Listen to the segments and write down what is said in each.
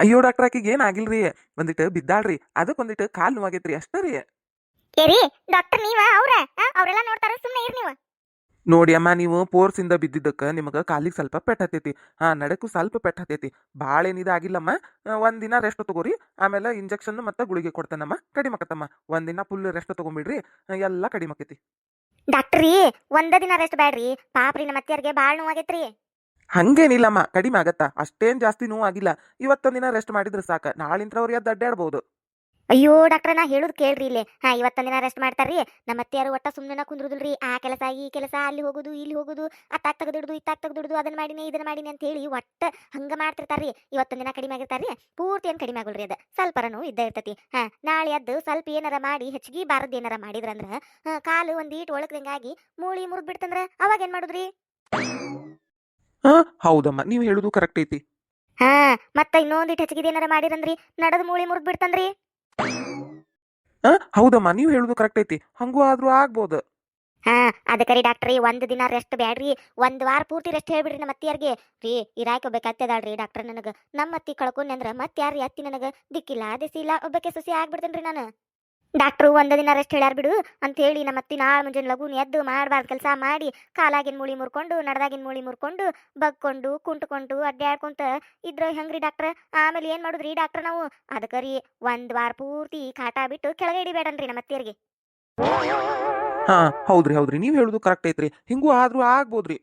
ಅಯ್ಯೋ ಡಾಕ್ಟರ್ ಆಕಿಗೆ ಏನ್ ಆಗಿಲ್ರಿ? ಒಂದಿಟ್ಟು ಬಿದ್ದಾಳ್ರಿ. ಅದಕ್ಕೆ ಒಂದಿಟ್ಟು ಕಾಲ್ ನೋವಾಗೈತ್ರಿ. ಅಷ್ಟೇ ರೀ. ಏರಿ ಡಾಕ್ಟರ್ ನೀವ ಅವ್ರ? ಅವರೆಲ್ಲ ನೋಡ್ತಾರ? ಸುಮ್ಮನೆ ಇರ್ ನೀವು. ನೋಡಿ ಅಮ್ಮ ನೀವು ಪೋರ್ಸ್ ಇಂದ ಬಿದ್ದಿದ್ದಕ್ಕೆ ನಿಮಗೆ ಕಾಲಿಗೆ ಸ್ವಲ್ಪ ಪೆಟ್ಟ ಹತ್ತೈತಿ. ಹಾ ನಡಕ್ಕೂ ಸ್ವಲ್ಪ ಪೆಟ್ಟ ಹತ್ತೈತಿ. ಭಾಳ ಏನಿದ ಆಗಿಲ್ಲಮ್ಮ ಆ, ಒಂದ್ ದಿನ ರೆಸ್ಟ್ ತಗೋರಿ. ಆಮೇಲೆ ಇಂಜೆಕ್ಷನ್ ಮತ್ತ ಗುಳಿಗೆ ಕೊಡ್ತಾನಮ್ಮ. ಕಡಿಮೆ ಆಕತ್ತಮ್ಮ ಒಂದ್ ದಿನ ಫುಲ್ ರೆಸ್ಟ್ ತಗೊಂಬಿಡ್ರಿ. ಎಲ್ಲಾ ಕಡಿಮೆ ಆಕೈತಿ ಡಾಕ್ಟ್ರಿ ಒಂದ ದಿನ ರೆಸ್ಟ್ ಬ್ಯಾಡ್ರಿ. ಪಾಪ್ರಿ ನಮ್ಮ ಅತ್ತಿಯರ್ಗೆ ಬಾಳ್ ನೋವಾಗೈತ್ರಿ. ಹಂಗೇನಿಲ್ಲಮ್ಮ, ಕಡಿಮೆ ಆಗತ್ತಾ? ಅಷ್ಟೇನ್ ಜಾಸ್ತಿ ನೋವು ಆಗಿಲ್ಲ ಇವತ್ತೊಂದ್ ದಿನ ರೆಸ್ಟ್ ಮಾಡಿದ್ರೆ ಸಾಕು. ನಾಳಿಂತ್ರ ಅವ್ರಿಗೆ ಅದು ಅಡ್ಡಾಡ್ಬೋದು. ಅಯ್ಯೋ ಡಾಕ್ಟರ್, ನಾ ಹೇಳುದು ಕೇಳ್ರಿ ಇಲ್ಲಿ. ಹಾ, ಇವತ್ತೊಂದ್ ದಿನ ರೆಸ್ಟ್ ಮಾಡ್ತಾರ್ರಿ. ನಮ್ಮ ಅತ್ತಿಯರು ಒಟ್ಟ ಸುಮ್ಮನೆ ಕುಂದ್ರುದಿಲ್ರಿ. ಆ ಕೆಲಸ, ಈ ಕೆಲಸ, ಅಲ್ಲಿ ಹೋಗುದು, ಇಲ್ಲಿ ಹೋಗುದು ಅತ್ತಾಕ್ ತೆಗೆದಿಡುದು ಇತ್ತಾಕ್ ತೆಗೆದಿಡುದು, ಅದನ್ನ ಮಾಡಿನಿ, ಇದನ್ನ ಮಾಡಿನಿ ಅಂತ ಹೇಳಿ ಒಟ್ಟ ಹಂಗ ಮಾಡ್ತಿರ್ತಾರ್ರಿ. ಇವತ್ತೊಂದ್ ದಿನ ಕಡಿಮೆ ಆಗಿರ್ತಾರ್ರಿ. ಪೂರ್ತಿ ಏನ್ ಕಡಿಮೆ ಆಗಲ್ರಿ ಅದ. ಸ್ವಲ್ಪರ ನೋವು ಇದ್ದ ಇರ್ತತಿ. ಹಾ, ನಾಳೆ ಅದ್ ಸ್ವಲ್ಪ ಏನಾರ ಮಾಡಿ, ಹೆಚ್ಚಿಗೆ ಬಾರದ್ ಏನಾರ ಮಾಡಿದ್ರಂದ್ರ ಕಾಲು ಒಂದ್ ಈಟ್ ಒಳಕ್ದಂಗಾಗಿ ಮೂಳಿ ಮುರಿದ್ ಬಿಡ್ತಂದ್ರ, ಅವಾಗ ಏನ್ ಮಾಡುದ್ರಿ? ಹಾ ಹೌದಮ್ಮ. ನೀವು ಹೇಳುದು ಕರೆಕ್ಟ್ ಐತಿ. ಹಾ ಮತ್ತ ಇನ್ನೊಂದಿಟ್ ಹೆಚ್ಚಿಗೆ ಏನಾರ ಮಾಡಿರಂದ್ರಿ? ನಡದ ಮೂಳಿ ಮುರಿದ್ ಬಿಡ್ತಂದ್ರಿ ಹಾ ಹೌದಮ್ಮ. ನೀವು ಹೇಳುದು ಕರೆಕ್ಟ್ ಐತಿ. ಹಂಗೂ ಆದ್ರೂ ಆಗ್ಬೋದು. ಹಾ ಅದಕ್ಕರಿ ಡಾಕ್ಟ್ರಿ ಒಂದ್ ದಿನ ರೆಸ್ಟ್ ಬ್ಯಾಡ್ರಿ. ಒಂದ್ ವಾರ ಪೂರ್ತಿ ರೆಸ್ಟ್ ಹೇಳ್ಬಿಡ್ರಿ ನಮ್ಮ ಅತ್ತಿಯರ್ಗೆ ರೀ ಇರಾಕ್ ಒಬ್ಬಾಕತ್ತದಾಳ್ರಿ ಡಾಕ್ಟರ್ ನನಗ. ನಮ್ಮ ಅತ್ತಿ ಕಳ್ಕೊಂಡ್ರೆ ಅಂದ್ರ ಮತ್ ಯಾರ್ರಿ ಅತ್ತಿ ನನಗ? ದಿಕ್ಕಿಲ್ಲ ಇಲ್ಲ ಒಬ್ಬಕ್ಕೆ ಸೊಸಿ ಆಗ್ಬಿಡ್ತೇನ್ರಿ ನಾನು. ಡಾಕ್ಟ್ರು ಒಂದ್ ದಿನ ರೆಸ್ಟ್ ಹೇಳ್ಯಾರ ಬಿಡು ಅಂತ ಹೇಳಿ ನಮ್ಮ ಅತ್ತಿ ನಾಳೆ ಮುಂಜಾನೆ ಲಗೂನ್ ಎದ್ದು ಮಾಡಬಾರ್ದು ಕೆಲಸ ಮಾಡಿ ಕಾಲಾಗಿನ ಮೂಳಿ ಮುರ್ಕೊಂಡು ನಡ್ದಾಗಿನ ಮೂಳಿ ಮುರ್ಕೊಂಡು ಬಗ್ಕೊಂಡು ಕುಂಟ್ಕೊಂಡು ಅಡ್ಡಾಡ್ಕೊಂತ ಇದ್ರ ಹೆಂಗ್ರಿ ಡಾಕ್ಟ್ರ? ಆಮೇಲೆ ಏನ್ ಮಾಡುದ್ರಿ ಡಾಕ್ಟ್ರ್ ನಾವು? ಅದಕ್ಕೆ ರೀ ಒಂದ್ ವಾರ ಪೂರ್ತಿ ಕಾಟ ಬಿಟ್ಟು ಕೆಳಗೆ ಇಡಿಬೇಡನ್ರಿ ನಮ್ಮ ಅತ್ತಿಯರಿಗೆ. ಹಾ, ಹೌದ್ರಿ ಹೌದ್ರಿ. ನೀವು ಹೇಳುದು ಕರೆಕ್ಟ್ ಐತ್ರಿ. ಹಿಂಗೂ ಆದ್ರೂ ಆಗ್ಬೋದ್ರಿ.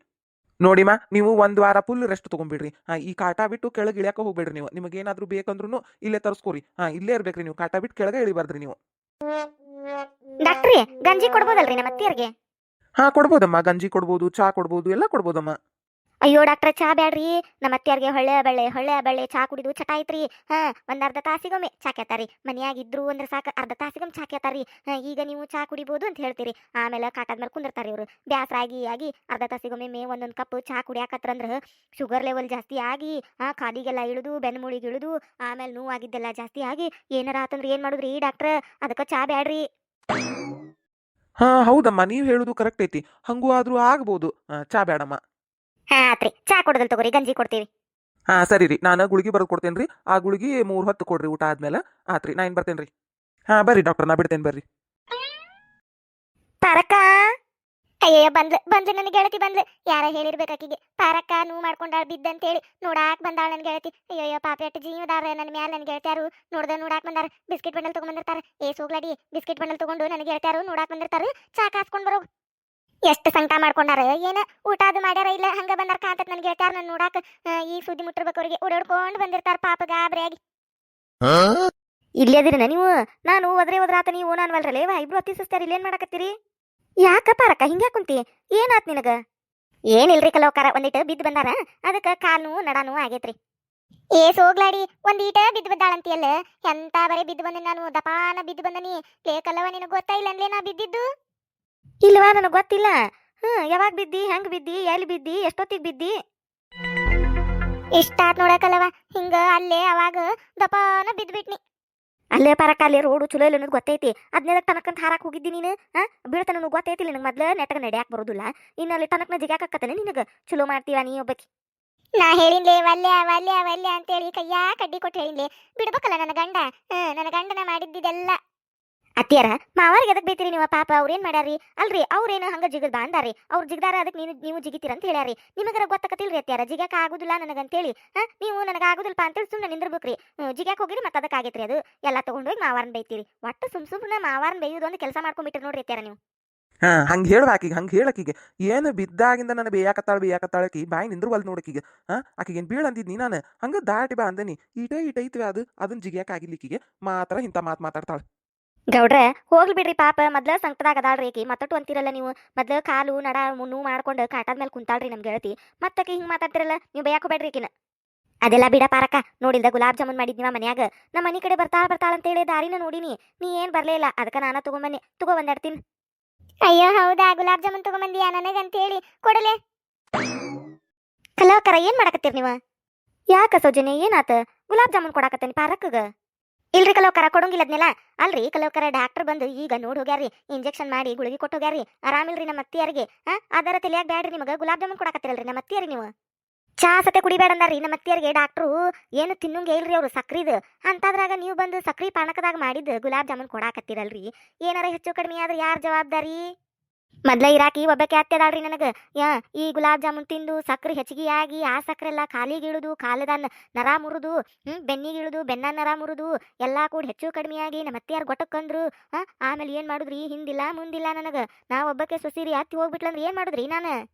ನೋಡಿಮ್ಮ ನೀವು ಒಂದ್ ವಾರ ಫುಲ್ ರೆಸ್ಟ್ ತೊಗೊಂಬಿಡ್ರಿ. ಹಾ, ಈ ಕಾಟ ಬಿಟ್ಟು ಕೆಳಗೆ ಇಳ್ಯಾಕ ಹೋಗ್ಬೇಡ್ರಿ ನೀವು. ನಿಮಗೆ ಏನಾದರೂ ಬೇಕಂದ್ರೂ ಇಲ್ಲೇ ತರ್ಸ್ಕೋರಿ. ಹಾ, ಇಲ್ಲೇ ಇರ್ಬೇಕ್ರಿ ನೀವು. ಕಾಟ ಬಿಟ್ಟು ಕೆಳಗೆ ಇಳಿಬಾರ್ದ್ರಿ ನೀವು. ಡಾಕ್ಟ್ರಿ ಗಂಜಿ ಕೊಡ್ಬೋದಲ್ರಿ ನಮ್ಮ ಅತ್ತಿಯರಿಗೆ ಹಾ ಕೊಡ್ಬೋದಮ್ಮ. ಗಂಜಿ ಕೊಡ್ಬೋದು ಚಾ ಕೊಡ್ಬೋದು ಎಲ್ಲ ಕೊಡ್ಬೋದಮ್ಮ. ಅಯ್ಯೋ ಡಾಕ್ಟ್ರ, ಚಾ ಬ್ಯಾಡ್ರಿ. ನಮ್ಮ ಅತ್ತಿಯರ್ಗೆ ಹೊಳ್ಳೆ ಬಳ್ಳೆ ಹೊಳ್ಳೆ ಬಳ್ಳೆ ಚಾ ಕುಡಿದು ಚಟ ಐತ್ರಿ. ಹಾ, ಒಂದ್ ಅರ್ಧ ತಾಸಿಗೊಮ್ಮೆ ಚಾ ಕೇತಾರಿ ಮನ್ಯಾಗ ಇದ್ರು ಅಂದ್ರೆ ಸಾಕ, ಅರ್ಧ ತಾಸಿಗೊಮ್ಮೆ ಚಾ ಕೇತಾರಿ ಈಗ ನೀವು ಚಾ ಕುಡಿಬೋದು ಅಂತ ಹೇಳ್ತೀರಿ. ಆಮೇಲೆ ಕಾಟದ ಮೇಲೆ ಕುಂದಿರ್ತಾರಿ ಇವರು. ಬ್ಯಾಸರ ಆಗಿ ಆಗಿ ಅರ್ಧ ತಾಸಿಗೊಮ್ಮೆ ಮೇ ಒಂದೊಂದ್ ಕಪ್ ಚಾ ಕುಡಿಯಾಕತ್ರಂದ್ರ ಶುಗರ್ ಲೆವೆಲ್ ಜಾಸ್ತಿ ಆಗಿ, ಆ, ಕಾಲಿಗೆಲ್ಲ ಇಳಿದು ಬೆನ್ಮೂಳಿಗೆ ಇಳಿದು, ಆಮೇಲೆ ನೋವು ಆಗಿದ್ದೆಲ್ಲ ಜಾಸ್ತಿ ಆಗಿ ಏನಾರ ಆತಂದ್ರೆ ಏನ್ ಮಾಡುದ್ರಿ ಡಾಕ್ಟ್ರ? ಅದಕ್ಕ ಚಾ ಬ್ಯಾಡ್ರಿ. ಹಾ, ಹೌದಮ್ಮ. ನೀವು ಹೇಳುದು ಕರೆಕ್ಟ್ ಐತಿ. ಹಂಗೂ ಆದ್ರೂ ಆಗ್ಬೋದು. ಚಾ ಬೇಡಮ್ಮ ಆತ್ರಿ. ಚಾ ಕೊಡದಲ್ ತಗೋರಿ ಗಂಜಿ ಕೊಡ್ತೀವಿ. ಹಾ ಸರಿ ರೀ. ನಾನು ಗುಳಿಗೆ ಬರೆದು ಕೊಡ್ತೇನ್ರಿ ಆ ಗುಳಿಗೆ ಮೂರು ಹೊತ್ತು ಕೊಡ್ರಿ ಊಟ ಆದ್ಮೇಲೆ. ಆತ್ರಿ ನಾ ಏನ್ ಬರ್ತೇನ್ರಿ ಹಾ ಬರ್ರಿ ಡಾಕ್ಟರ್ ನಾ ಬಿಡ್ತೇನೆ ಬರ್ರಿ. ತಾರಕ! ಅಯ್ಯಯ್ಯ ಬಂದ್ಲು ಬಂದ್ಲು ನನ್ನ ಗೆಳತಿ ಬಂದ್ಲು ಯಾರ ಹೇಳಿರ್ಬೇಕು ಆಕಿಗೆ. ಪಾರಕ್ಕ ನೋವು ಮಾಡ್ಕೊಂಡಾಳ ಬಿದ್ದಂತೇಳಿ ನೋಡಾಕ್ ಬಂದಾಳ ನನ್ನ ಗೆಳತಿ. ಅಯ್ಯಯ್ಯ ಪಾಪ ಎಟ್ಟು ಜೀವದಾರ ನನ್ನ ಮ್ಯಾಲ ನನ್ನ ಗೆಳತಿಯಾರು. ನೋಡ್ದ ನೋಡಾಕ್ ಬಂದಾರ. ಬಿಸ್ಕಿಟ್ ಬಂಡಲ್ ತಗೊಂಡ್ ಏ ಸೋಗ್ಲಾಡಿ ಬಿಸ್ಕಿಟ್ ಬಂಡಲ್ ತಗೊಂಡು ನನ್ನ ಗೆಳತಿಯಾರು ನೋಡಾಕ್ ಬಂದಿರ್ತಾರ. ಚಾ ಕಾಸ್ಕೊಂಡ್ ಬರೋ ಎಷ್ಟು ಸಂಕಟ ಮಾಡ್ಕೊಂಡಾರ? ಏನ ಊಟ ಅದು ಮಾಡ್ಯಾರ? ಇಲ್ಲ ಹಂಗ ಬಂದಾರ ಕಾಂತತ್ ನನ್ಗೆ ಹೇಳ್ತಾರ ನನ್ ನೋಡಾಕ ಈ ಸುದ್ದಿ ಮುಟ್ಟಿರ್ಬೇಕು ಅವ್ರಿಗೆ. ಓಡಾಡ್ಕೊಂಡ್ ಬಂದಿರ್ತಾರ ಪಾಪ ಗಾಬರಿಯಾಗಿ ಇಲ್ಲೇ ಅದಿರನ ನೀವು? ನಾನು ಒದ್ರೆ ಒದ್ರಾತ ನೀವು ನಾನು ಅಲ್ರಲ್ಲೇ ಇಬ್ರು ಅತ್ತಿ ಸಿಸ್ಟರ್ ಇಲ್ಲೇನ್ ಮಾಡಕತ್ತೀರಿ? ಯಾಕ ಪಾರಕ್ಕ ಹಿಂಗ್ಯಾ ಕುಂತಿ? ಏನಾತ್ ನಿನಗ? ಏನಿಲ್ರಿ ಕಲೋಕಾರ ಒಂದಿಟ ಬಿದ್ದು ಬಂದಾರ. ಅದಕ್ಕ ಕಾಲು ನಡಾನು ಆಗೇತ್ರಿ. ಏ ಸೋಗ್ಲಾಡಿ ಒಂದೀಟ ಬಿದ್ದು ಬಂದಾಳಂತಿಯಲ್ಲ? ಎಂತ ಬರೀ ಬಿದ್ದು ಬಂದೆ ನಾನು? ದಪಾನ ಬಿದ್ದು ಬಂದನಿ? ಲೇ ಕಲ್ಲವ ನಿನಗೆ ಗೊತ್ತಾ ಇಲ್ಲ ಅನ್ಲೇ ನಾ ಬಿದ್ದಿದ್ದು? ಇಲ್ವಾ ನನಗೆ ಗೊತ್ತಿಲ್ಲ. ಹ್ಮ್, ಯಾವಾಗ ಬಿದ್ದಿ, ಹೆಂಗ್ ಬಿದ್ದಿ, ಎಲ್ಲಿ ಬಿದ್ದಿ, ಎಷ್ಟೊತ್ತಿಗೆ ಬಿದ್ದಿ? ಇಷ್ಟಾತ್ ನೋಡಕಲ್ಲವ ಹಿಂಗ ಅಲ್ಲೇ ಅವಾಗ ದಪಾನ ಬಿದ್ಬಿಟ್ನಿ. ಅಲ್ಲೇ ಪರಕ ಅಲ್ಲೇ ರೋಡು ಚಲೋ ಇಲ್ಲ ಅನ್ನೋದು ಗೊತ್ತೈತಿ. ಹದಿನೈದಕ್ಕೆ ತನಕ ಹಾರಕ್ಕೆ ಹೋಗಿದ್ದಿ ನೀನು? ಹಾ, ಬೀಳ್ತಾನ ನನಗೆ ಗೊತ್ತೈತಿ ನಿನಗೆ ಮೊದ್ಲ? ನೆಟ್ಟಗ ನಡ್ಯಾಕ್ ಬರೋದಿಲ್ಲ. ಇನ್ನು ಅಲ್ಲಿ ತನಕ ಜಿಗಾಕತ್ತನೆ ನಿನಗೆ? ಚಲೋ ಮಾಡ್ತೀವ ನೀ ಒಬ್ಬಕಿ? ನಾ ಹೇಳಿನ್ಲೇ, ವಲ್ಯ ವಲ್ಯ ವಲ್ಯ ಅಂತೇಳಿ ಕೈಯಾ ಕಡ್ಡಿ ಕೊಟ್ಟು ಹೇಳಿನ್ಲೆ. ಬಿಡ್ಬೇಕಲ್ಲ ನನ್ನ ಗಂಡ? ಹ್ಮ್, ನನ್ನ ಗಂಡನ ಮಾಡಿದ್ದಿದೆಲ್ಲ. ಅತ್ತಿಯರ, ಮಾವಾರಿಗೆ ಎದಕ್ ಬೈತೀರಿ ನೀವು? ಪಾಪ ಅವ್ರೇನ್ ಮಾಡ್ಯಾರಿ ಅಲ್ರಿ ಅವ್ರೇನು ಹಂಗ ಜಿಗದ್ ಬಾಂದಾರಿ ಅವ್ರು ಜಿಗದಾರ ಅದಕ್ಕೆ ನೀನು, ನೀವು ಜಿಗಿತೀರ ಅಂತ ಹೇಳ್ಯಾರಿ ನಿಮಗರ ಗೊತ್ತಾಕತಿಲ್ರಿ ಅತ್ತಿಯರ ಜಿಗಾಕ ಆಗುದಿಲ್ಲ ನನಗಂತೇಳಿ. ಹಾ, ನೀವು ನನಗೆ ಆಗುದಿಲ್ಲಪ್ಪ ಅಂತೇಳಿ ಸುಮ್ಮನೆ ನಿಂದಿರ್ಬೇಕ್ರಿ. ಜಿಗ್ಯಾಕ ಜಿಗ್ಯಾಕ್ ಹೋಗಿರಿ ಮತ್ತೆ ಅದಕ್ಕೆ ಆಗೈತ್ರಿ ಅದು. ಎಲ್ಲ ತಗೊಂಡೋಗಿ ಮಾವಾರನ್ ಬೈತೀರಿ. ಒಟ್ಟು ಸುಮ್ ಸುಮ್ಮನೆ ಮಾವಾರನ್ ಬೈಯೋದು ಒಂದು ಕೆಲಸ ಮಾಡ್ಕೊಂಡ್ಬಿಟ್ರಿ ನೋಡ್ರಿ ಅತ್ತಿಯರ ನೀವು. ಹಾ, ಹಂಗ ಹೇಳುವ ಆಕಿಗೆ, ಹಂಗ ಹೇಳಕೀಗೆ ಏನು ಬಿದ್ದಾಗಿಂದ ನನ್ನ ಬೇಯಾಕತ್ತಾಳ ಬೇಯಾಕತ್ತಾಳ ಆಕಿ. ಬಾಯಿ ನಿಂದ್ರವಲ್ ನೋಡಕೀಗೆ ಹಾ ಆಕಿಗೇನ್ ಬೀಳ್ ಅಂದಿದ್ನಿ ನಾನು? ಹಂಗ ದಾಟಿ ಬಾ ಅಂದನಿ ಈಟೇ, ಈಟ ಐತ್ವಿ ಅದು. ಅದನ್ನ ಜಿಗ್ಯಾಕ ಆಗಿಲ್ಲಿಕ್ಕಿಗೆ ಮಾತ್ರ ಇಂಥ ಮಾತು ಮಾತಾಡ್ತಾಳ. ಗೌಡ್ರೆ ಹೋಗ್ಲಿ ಬಿಡ್ರಿ ಪಾಪ ಮೊದ್ಲ ಸಂಕಟದಾಗ ಅದಾಳ್ರಿ ಆಕಿ. ಮತ್ತಟ್ಟು ಅಂತಿರಲ್ಲ ನೀವು ಮೊದ್ಲ ಕಾಲು ನಡ ನೋವು ಮಾಡ್ಕೊಂಡು ಕಾಟದ ಮೇಲೆ ಕುಂತಾಳ್ರಿ ನಮ್ಗೆ ಹೇಳ್ತಿ ಮತ್ತಕಿ ಹಿಂಗೆ ಮಾತಾಡ್ತಿರಲ್ಲ ನೀವು ಬೇಡ್ರಿ ಆಕಿನ. ಅದೆಲ್ಲ ಬಿಡ ಪಾರಕ ನೋಡಿಲ್ದ ಗುಲಾಬ್ ಜಾಮೂನ್ ಮಾಡಿದ್ನಿವ ಮನ್ಯಾಗ. ನಮ್ಮ ಮನೆ ಕಡೆ ಬರ್ತಾ ಬರ್ತಾಳ ಅಂತೇಳಿ ದಾರಿನ ನೋಡಿನಿ. ನೀ ಏನ್ ಬರ್ಲೇ ಇಲ್ಲ ಅದಕ್ಕ ನಾನು ತಗೊಂಬನ್ನಿ. ತಗೋ ಬಂದಾಡ್ತೀನಿ ಅಯ್ಯೋ ಹೌದಾ? ಗುಲಾಬ್ ಜಾಮೂನ್ ತಗೊಂಬಂದಿಯಾ ನನಗಂತೇಳಿ? ಕೊಡಲೆ. ಕಲವಕರ ಏನ್ ಮಾಡಕತ್ತೀರಿ ನೀವು? ಯಾಕ ಸೌಜನ್ಯ ಏನಾತ? ಗುಲಾಬ್ ಜಾಮೂನ್ ಕೊಡಾಕತ್ತೇನಿ ಪಾರಕ್ಕಗ. ಇಲ್ರಿ ಕಲವಕರ ಕೊಡಂಗಿಲ್ಲ ಅದ್ನೆಲ್ಲ ಅಲ್ರಿ ಕಲವಕರ ಡಾಕ್ಟರ್ ಬಂದು ಈಗ ನೋಡಿ ಹೋಗ್ಯಾರಿ ಇಂಜೆಕ್ಷನ್ ಮಾಡಿ ಗುಳಿಗೆ ಕೊಟ್ಟು ಹೋಗ್ಯಾರಿ ಆರಾಮಿಲ್ರಿ ನಮ್ಮ ಅತ್ತಿಯರಿಗೆ, ಆ? ಅದರ ತಲೆಯಾಗ ಬ್ಯಾಡ್ರಿ ನಿಮಗೆ, ಗುಲಾಬ್ ಜಾಮೂನ್ ಕೊಡಕತ್ತಿರಲ್ರಿ ನಮ್ಮ ಅತ್ತಿಯರಿಗೆ ನೀವು? ಚಾ ಸತೆ ಕುಡಿಬೇಡ ನಮ್ಮ ಅತ್ತಿಯರಿಗೆ ಡಾಕ್ಟ್ರು ಏನು ತಿನ್ನಂಗೆ ಇಲ್ರಿ ಅವ್ರು ಸಕ್ರಿದು. ಅಂತದ್ರಾಗ ನೀವು ಬಂದು ಸಕ್ರಿ ಪಾನಕದಾಗ ಮಾಡಿದ್ದು ಗುಲಾಬ್ ಜಾಮೂನ್ ಕೊಡಾಕತ್ತೀರಲ್ರಿ. ಏನಾರ ಹೆಚ್ಚು ಕಡಿಮೆ ಆದ್ರೆ ಯಾರು ಜವಾಬ್ದಾರಿ? ಮೊದ್ಲ ಇರಾಕಿ ಒಬ್ಬಕ್ಕೆ ಅತ್ತೆದಾಳ್ರಿ ನನಗೆ. ಯಾ, ಈ ಗುಲಾಬ್ ಜಾಮೂನ್ ತಿಂದು ಸಕ್ಕರೆ ಹೆಚ್ಚಿಗೆ ಆಗಿ, ಆ ಸಕ್ಕರೆ ಎಲ್ಲ ಕಾಲಿಗಿಳುದು ಕಾಲದ ನ- ನರ ಮುರಿದು, ಹ್ಮ್ ಬೆನ್ನಿಗಿಳುದು ಬೆನ್ನ ನರ ಮುರಿದು, ಎಲ್ಲಾ ಕೂಡ ಹೆಚ್ಚು ಕಡಿಮೆ ಆಗಿ ನಮ್ಮ ಅತ್ತೆಯಾರು ಗೊಟ್ಟಕ್ಕಂದ್ರು ಹಾ, ಆಮೇಲೆ ಏನ್ ಮಾಡುದ್ರಿ? ಹಿಂದಿಲ್ಲ, ಮುಂದಿಲ್ಲ ನನಗ. ನಾ ಒಬ್ಬಕ್ಕೆ ಸೊಸಿರಿ ಹತ್ತಿ ಹೋಗ್ಬಿಟ್ಲಂದ್ರೆ ಏನ್ ಮಾಡುದ್ರಿ ನಾನು?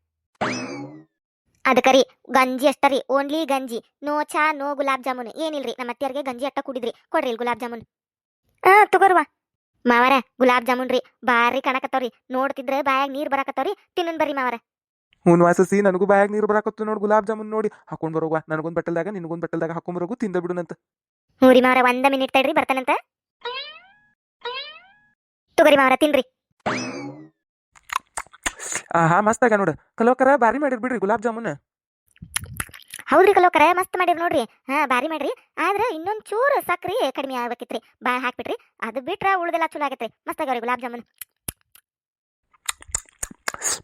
ಅದಕ್ಕರಿ ಗಂಜಿ ಅಷ್ಟರಿ ಓನ್ಲಿ ಗಂಜಿ. No chai, no gulab jamun. ಏನಿಲ್ರಿ, ನಮ್ಮ ಅತ್ತಿಯರ್ಗೆ ಗಂಜಿ ಅಟ್ಟ ಕುಡಿದ್ರಿ. ಕೊಡ್ರಿ ಗುಲಾಬ್ ಜಾಮೂನ್. ಆ ತಗೋರ್ವಾ. ಮಾವರ ಗುಲಾಬ್ ಜಾಮೂನ್ ರೀ ಬಾರಿ ಕಾಣಕತ್ತವ್ರಿ. ನೋಡ್ತಿದ್ರೆ ಬಾಯಾಗ ನೀರ್ ಬರಾಕತ್ತವ್ರಿ. ತಿನ್ನನ್ ಬರ್ರಿ ಮಾವರ. ಹ್ಞೂ ವಾಸಸಿ ನನಗೂ ಬಾಯಾಗ ನೀರು ಬರಾಕತ್ತು ನೋಡಿ ಗುಲಾಬ್ ಜಾಮೂನ್ ನೋಡಿ. ಹಾಕೊಂಡ್ ಬರೋಗ ನನಗೊಂದ್ ಬಟ್ಟಲ್ದಾಗ ನಿನಗೊಂದ್ ಬಟ್ಟಲ್ದಾಗ ಹಾಕೊಂಡ್ ಬರೋಗು ತಿಂದ ಬಿಡುನಂತ ಹ್ಞೂ ರೀ ಮಾವರ ಒಂದ ಮಿನಿಟ್ ತಡ್ರಿ ಬರ್ತಾನಂತ ತಗೋರಿ ಮಾವರ ತಿನ್ರಿ. ಆಹಾ ಮಸ್ತಾಗ ನೋಡು. ಕಲೋಕರ ಬಾರಿ ಮಾಡಿರ್ ಬಿಡ್ರಿ ಗುಲಾಬ್ ಜಾಮೂನ್. ಹೌದ್ರಿ ಕಲೋಕರ ಮಸ್ತ್ ಮಾಡಿರಿ ನೋಡ್ರಿ. ಹಾ ಬಾರಿ ಮಾಡ್ರಿ. ಆದ್ರೆ ಇನ್ನೊಂದ್ ಚೂರು ಸಕ್ರಿ ಕಡಿಮೆ ಆಗ್ಬೇಕಿತ್ರಿ. ಬಾ ಹಾಕ್ಬಿಟ್ರಿ. ಅದು ಬಿಟ್ರ ಉಳ್ದೆಲ್ಲ ಚಲೋ ಆಗೈತ್ರಿ. ಮಸ್ತ್ ಆಗ್ಯಾವ್ರಿ ಗುಲಾಬ್ ಜಾಮೂನ್.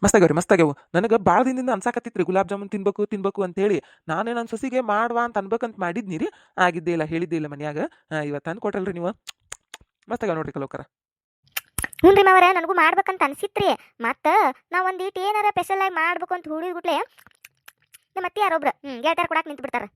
ಮಸ್ತಾಗ್ಯಾವ್ರಿ ಮಸ್ತಾಗ್ಯಾವು ನನಗೆ ಭಾಳ ದಿನದಿಂದ ಅನ್ಸಾಕತ್ತಿತ್ರಿ ಗುಲಾಬ್ ಜಾಮೂನ್ ತಿನ್ಬೇಕು ತಿನ್ಬೇಕು ಅಂತ ಹೇಳಿ ನಾನೇ ನನ್ನ ಸೊಸಿಗೆ ಮಾಡ್ವಾ ಅಂತ ಅನ್ಬೇಕಂತ ಮಾಡಿದ್ನಿ ರೀ. ಆಗಿದ್ದೇ ಇಲ್ಲ ಹೇಳಿದ್ದೇ ಇಲ್ಲ ಮನ್ಯಾಗ. ಇವತ್ತು ತಂದು ಕೊಟ್ರಲ್ರಿ ನೀವು. ಮಸ್ತಾಗ್ಯಾವ ನೋಡ್ರಿ ಕಲೋಕರ ಹ್ಞೂ ಮಾವರ ನನಗೂ ಮಾಡ್ಬೇಕಂತ ಅನ್ಸಿತ್ರಿ. ಮತ್ತ ನಾ ಒಂದೀಟ್ ಏನಾರ ಸ್ಪೆಷಲ್ ಆಗಿ ಮಾಡ್ಬೇಕು ಅಂತ ಹುಡುಗ್ಬಿಟ್ಲೆ ನಮ್ಮ ಅತ್ತಿ ಯಾರೊಬ್ರು ಹ್ಮ್ ಗೆಳತಾರ ಕೊಡಾಕ್ ನಿಂತು ಬಿಡ್ತಾರ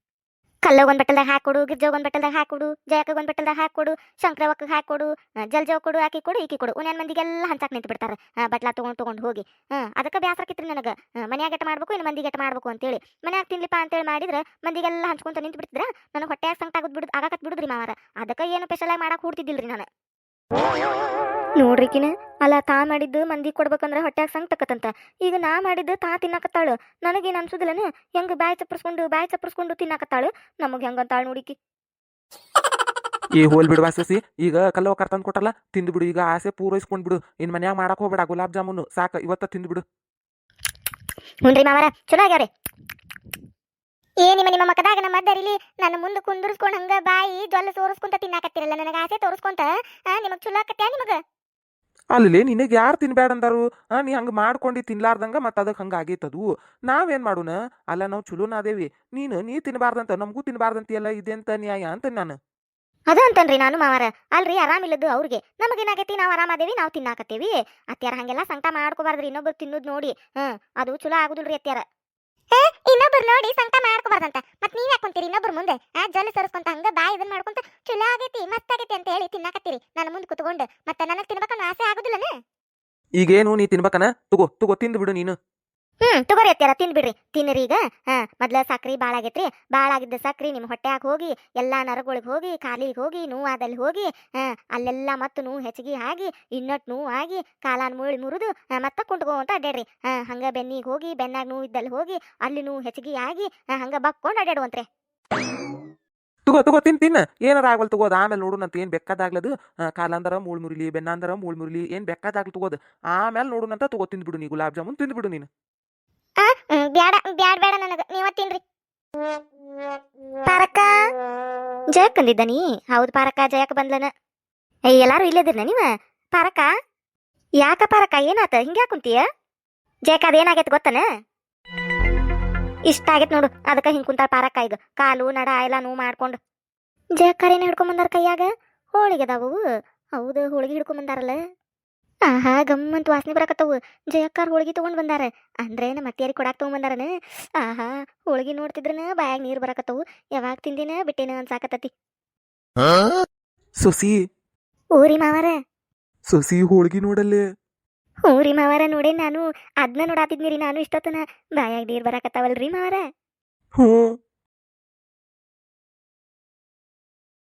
ಕಲ್ಲೋಗ್ ಒಂದ್ ಬಟ್ಟಲ್ದಾಗ ಹಾಕೊಡು ಗಿರ್ಜೋಗ್ ಒಂದ್ ಬಟ್ಟಲ್ದಾಗ ಹಾಕೊಡು, ಜಯಕಗ್ ಒಂದ್ ಬಟ್ಟಲ್ದಾಗ ಹಾಕೊಡು, ಶಂಕರವಕ್ಕ ಹಾಕೊಡು ಜಲ್ಜವ್ ಕೊಡು, ಆಕಿ ಕೊಡು, ಈಕಿ ಕೊಡು ಮಂದಿಗೆ ಮಂದಿಗೆಲ್ಲ ಹಂಚಾಕ್ ನಿಂತು ಬಿಡ್ತಾರ ಬಟ್ಲಾ ತಗೊಂಡ್ ತಗೊಂಡ್ ಹೋಗಿ. ಹಾ, ಅದಕ್ಕೆ ಬ್ಯಾಸರಕಿತ್ರಿ ನನಗ. ಮನ್ಯಾಗ ಗೆಟ ಮಾಡ್ಬೇಕು, ಇನ್ನು ಮಂದಿ ಮಾಡ್ಬೇಕು ಅಂತೇಳಿ. ಮನ್ಯಾಗ ತಿನ್ಲಿಪ್ಪ ಅಂತೇಳಿ ಮಾಡಿದ್ರ ಮಂದಿಗೆಲ್ಲ ಹಂಚ್ಕೊಂತ ನಿಂತು ಬಿಡ್ತಿದ್ರ ನನಗೆ ಹೊಟ್ಟೆ ಸಂಕಟ ಆಗುದ್ ಬಿಡುದ್ ಆಗಾಕತ್ ಬಿಡುದ್ರಿ ಮಾವಾರ. ಅದಕ್ಕ ಏನು ಸ್ಪೆಷಲ್ ಆಗಿ ಮಾಡಕ್ ಹೂಡ್ತಿದ್ದಿಲ್ರಿ ನಾನು. ನೋಡ್ರಿಕಿನ ಅಲ್ಲ ತಾ ಮಾಡಿದ್ದು ಮಂದಿ ಕೊಡ್ಬೇಕಂದ್ರೆ ಹೊಟ್ಯಾಗ ಸಂಗ್ ತಕ್ಕತ್ತಂತ. ಈಗ ನಾ ಮಾಡಿದ್ದು ತಾ ತಿನ್ನಕತ್ತಾಳು. ನನಗೇನ್ ಅನ್ಸುದಿಲ್ಲನ? ಹೆಂಗ್ ಬಾಯ್ ಚಪ್ಪರ್ಸ್ಕೊಂಡು ಬಾಯ್ ಚಪ್ಪರ್ಸ್ಕೊಂಡು ತಿನ್ನಕತ್ತಾಳು? ನಮಗ್ ಹೆಂಗಂತಾಳು ನೋಡಿಕಿ ಈ ಹೋಲ್ ಬಿಡು ಸಸಿ ಈಗ ಕಲ್ಲವ ಕರ್ತಂದು ಕೊಟ್ಟಲ್ಲ? ತಿಂದು ಬಿಡು ಈಗ ಆಸೆ ಪೂರೈಸ್ಕೊಂಡ್ ಬಿಡು. ಇನ್ ಮನ್ಯಾಗ ಮಾಡಕ್ ಹೋಗ್ಬೇಡ ಗುಲಾಬ್ ಜಾಮೂನು. ಸಾಕ ಇವತ್ತ ತಿಂದು ಬಿಡು. ಹುನ್ರಿ ಮಾಮರ ಚಲೋ ಆಗ್ಯಾವ್ರಿ. ಏ ನಿಮ್ಮ ನಿಮ್ಮ ಮಕ್ಕದಾಗ ನಮ್ಮ ಅದ್ದರಿಲಿ ನನ್ನ ಮುಂದೆ ಕುಂದರ್ಸ್ಕೊಂಡು ಹಂಗ ಬಾಯಿ ಜೊಲ್ಲ ತೋರಿಸ್ಕೊಂತ ತಿನ್ನಾಕತ್ತಿರಲ್ಲ ನನಗೆ ಆಸೆ ತೋರಿಸ್ಕೊಂತ. ನಿಮಗೆ ನಿಮಗ್ ಚಲೋ ಆಕತ್ಯಾ ನಿಮಗ? ಅಲ್ಲಿ ನಿನಗೆ ಯಾರು ತಿನ್ಬೇಡ ಅಂದಾರು? ನೀ ಹಂಗೆ ಮಾಡ್ಕೊಂಡು ತಿನ್ಲಾರ್ದಂಗ ಮತ್ತೆ ಅದಕ್ಕೆ ಹಂಗೆ ಆಗೈತದು. ನಾವೇನ್ ಮಾಡೋಣ? ಅಲ್ಲ ನಾವು ಚಲೋನ ಅದೇವಿ. ನೀನು ನೀ ತಿನ್ಬಾರ್ದಂತ ನಮಗೂ ತಿನ್ಬಾರ್ದಂತ ಎಲ್ಲ ಇದೆಂತ ನ್ಯಾಯ ಅಂತ ನಾನು. ಅದ ಅಂತನ್ರಿ ನಾನು ಮಾವಾರ. ಅಲ್ರಿ ಆರಾಮಿಲ್ಲದ್ದು ಅವ್ರಿಗೆ. ನಮಗೇನಾಗೈತಿ? ನಾವು ಆರಾಮದೇವಿ ನಾವು ತಿನ್ನಾಕತ್ತೇವಿ. ಅತ್ಯಾರ ಹಂಗೆಲ್ಲ ಸಂಕಟ ಮಾಡ್ಕೋಬಾರ್ದ್ರಿ. ಇನ್ನೊಬ್ರು ತಿನ್ನೋದ್ ನೋಡಿ. ಹ್ಮ್ ಅದು ಚಲೋ ಆಗುದಿಲ್ರಿ ಅತ್ಯಾರ ಇನ್ನೊಬ್ರು ನೋಡಿ ಸಂಕಟ ಮಾಡ್ಕೋಬಾರ್ದಂತ. ಮತ್ ನೀವ್ ಯಾಕೊಂತೀರಿ ಇನ್ನೊಬ್ರು ಮುಂದೆ? ಆ ಜಲಿ ಸರಿಸ್ಕೊಂತ ಹಂಗ ಬಾಯಿ ಇದನ್ ಮಾಡ್ಕೊಂತ ಚಲೋ ಆಗೈತಿ, ಮಸ್ತ್ ಆಗೈತಿ ಅಂತ ಹೇಳಿ ತಿನ್ನಕತ್ತೀರಿ. ನನ್ನ ಮುಂದೆ ಕುತ್ಕೊಂಡು, ಮತ್ತೆ ನನಗ್ ತಿನ್ಬೇಕನ್ನೋ ಆಸೆ ಆಗುದಿಲ್ಲನ? ಈಗೇನು ನೀ ತಿನ್ಬೇಕನ? ತಗೋ ತಗೋ ತಿಂದು ಬಿಡು ನೀನು. ಹ್ಮ್, ತಗೋರಿ ಅತ್ಯಾರ ತಿನ್ಬಿಡ್ರಿ ತಿನ್ನಿರಿ ಈಗ. ಹಾ, ಮೊದ್ಲ ಸಕ್ರಿ ಬಾಳ ಆಗೈತ್ರಿ. ಬಾಳ ಆಗಿದ್ದ ಸಕ್ರಿ ನಿಮ್ ಹೊಟ್ಯಾಗ ಹೋಗಿ ಎಲ್ಲಾ ನರಗಳಿಗೆ ಹೋಗಿ, ಕಾಲಿಗೆ ಹೋಗಿ, ನೋವಾದಲ್ಲಿ ಹೋಗಿ, ಹಾ, ಅಲ್ಲೆಲ್ಲ ಮತ್ತು ನೋವು ಹೆಚ್ಚಿಗೆ ಆಗಿ, ಇನ್ನೊಟ್ ನೋವು ಆಗಿ, ಕಾಲಾನ್ ಮುಳ್ಳಿ ಮುರಿದು ಮತ್ತೆ ಕುಂಟ್ಕೋ ಅಂತ ಅಡ್ಡಾಡ್ರಿ ಹಾ, ಹಂಗ ಬೆನ್ನಿಗೆ ಹೋಗಿ, ಬೆನ್ನಾಗ ನೋವು ಇದ್ದಲ್ಲಿ ಹೋಗಿ, ಅಲ್ಲಿ ನೋವು ಹೆಚ್ಚಿಗೆ ಆಗಿ ಹಂಗ ಬಕ್ಕೊಂಡು ಅಡ್ಯಾಡುವಂತ್ರಿ. ತಗೋ ತಗೋ, ತಿನ್ ತಿನ್ನ ಏನಾರ ಆಗಲ್ ತಗೋದು. ಆಮೇಲೆ ನೋಡು ನಂತ ಏನ್ ಬೆಕ್ಕದಾಗ್ಲದು ಕಾಲಂದರ ಮೂಳ್ ಮುರಿಲಿ, ಬೆನ್ನಾಂದರ ಮೂಳ್ ಮುರಿಲಿ, ಏನ್ ಬೇಕಾದಾಗ್ಲಿ ತಗೋದು. ಆಮೇಲೆ ನೋಡುನಂತ ತಗೋ, ತಿಂದ್ಬಿಡು ನೀ ಗುಲಾಬ್ ಜಾಮೂನ್, ತಿಂದ್ಬಿಡು ನೀನು. ಬ್ಯಾಡ ಬ್ಯಾಡ ಬೇಡ ನನಗ. ನೀವ ತಿನ್ರಿ. ಪಾರಕ್ಕ, ಜಯಕ್ ನೀ? ಹೌದು ಪಾರಕ್ಕ, ಜಯಕ್ ಬಂದ್ಲನ. ಏ, ಎಲ್ಲಾರು ಇಲ್ಲದಿರ್ನ ನೀವ? ಪಾರಕ್ಕ, ಯಾಕ ಪಾರಕ್ಕ, ಏನಾತ? ಹಿಂಗ್ಯಾಕ್ ಕುಂತೀಯ? ಜಯಕ ಅದೇನಾಗೈತೆ ಗೊತ್ತನ? ಇಷ್ಟ ಆಗೈತ್ ನೋಡು, ಅದಕ್ಕ ಹಿಂಗ್ ಕುಂತಾಳ ಪಾರಕ್ಕ ಈಗ. ಕಾಲು, ನಡ, ಎಲ್ಲ ನೋವು ಮಾಡ್ಕೊಂಡು. ಜಯಕ್ಕಾರ ಏನ್ ಹಿಡ್ಕೊಂಡ್ ಬಂದಾರ ಕೈಯಾಗ? ಹೋಳಿಗೆ ಅದಾವು? ಹೌದು, ಹೋಳಿಗೆ ಹಿಡ್ಕೊಂಡ್ ಬಂದಾರಲ್ಲ. ಆಹಾ ಗಮ್ಮಂತ ವಾಸನೆ ಬರಕತ್ತವು. ಜಯಕ್ಕಾರ ಹೋಳಿಗೆ ತಗೊಂಡ್ ಬಂದಾರ. ಅಂದ್ರೆ ನಮ್ಮ ಅತ್ತಿಯಾರಿ ಕೊಡಾಕ್ ತಗೊಂಡ್ ಬಂದಾರನ? ಆಹಾ ಹೋಳಿಗೆ ನೋಡ್ತಿದ್ರನ ಬಾಯಾಗ ನೀರ್ ಬರಕತ್ತವು. ಯಾವಾಗ ತಿಂದಿನ ಬಿಟ್ಟೇನ ಅನ್ಸಾಕತ್ತತಿ. ಸೊಸಿ. ಊರಿ ಮಾವಾರ. ಸೊಸಿ ಹೋಳಿಗೆ ನೋಡಲ್ಲೇ. ಊರಿ ಮಾವಾರ ನೋಡೇ ನಾನು. ಅದ್ನ ನೋಡಾತಿದ್ನಿರಿ ನಾನು ಇಷ್ಟೊತ್ತನ. ಬಾಯಾಗ ನೀರ್ ಬರಕತ್ತಾವಲ್ರಿ ಮಾವಾರ? ಹ್ಞೂ